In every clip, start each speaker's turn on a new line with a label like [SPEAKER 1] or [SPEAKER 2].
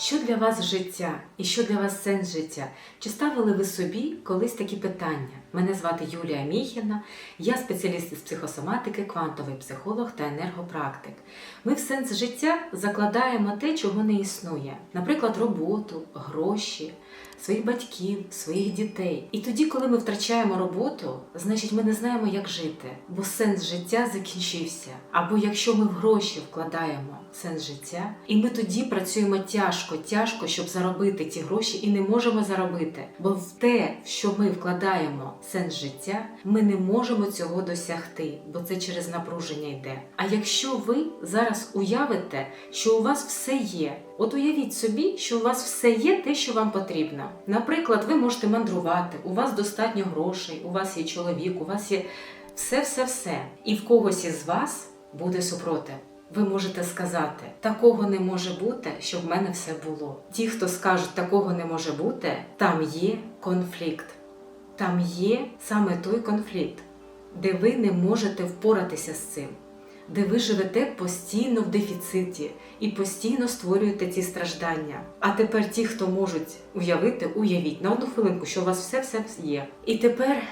[SPEAKER 1] Що для вас життя і що для вас сенс життя? Чи ставили ви собі колись такі питання? Мене звати Юлія Міхіна, я спеціаліст із психосоматики, квантовий психолог та енергопрактик. Ми в сенс життя закладаємо те, чого не існує, наприклад, роботу, гроші, своїх батьків, своїх дітей. І тоді, коли ми втрачаємо роботу, значить ми не знаємо, як жити, бо сенс життя закінчився. Або якщо ми в гроші вкладаємо сенс життя, і ми тоді працюємо тяжко, тяжко, щоб заробити ті гроші, і не можемо заробити. Бо в те, в що ми вкладаємо сенс життя, ми не можемо цього досягти, бо це через напруження йде. А якщо ви зараз уявите, що у вас все є, от уявіть собі, що у вас все є те, що вам потрібно. Наприклад, ви можете мандрувати, у вас достатньо грошей, у вас є чоловік, у вас є все-все-все. І в когось із вас буде супротив. Ви можете сказати, такого не може бути, щоб в мене все було. Ті, хто скажуть, такого не може бути, там є конфлікт. Там є саме той конфлікт, де ви не можете впоратися з цим, де ви живете постійно в дефіциті і постійно створюєте ці страждання. А тепер ті, хто можуть уявити, уявіть на одну хвилинку, що у вас все-все є. І тепер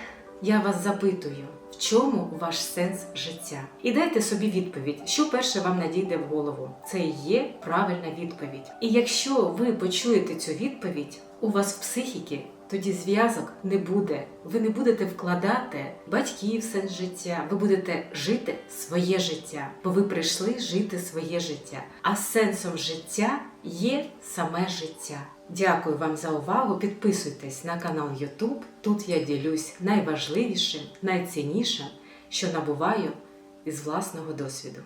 [SPEAKER 1] я вас запитую. В чому ваш сенс життя? І дайте собі відповідь, що перше вам надійде в голову. Це є правильна відповідь. І якщо ви почуєте цю відповідь, у вас в психіки тоді зв'язок не буде. Ви не будете вкладати батьків сенс життя, ви будете жити своє життя, бо ви прийшли жити своє життя. А сенсом життя є саме життя. Дякую вам за увагу. Підписуйтесь на канал YouTube. Тут я ділюсь найважливішим, найціннішим, що набуваю із власного досвіду.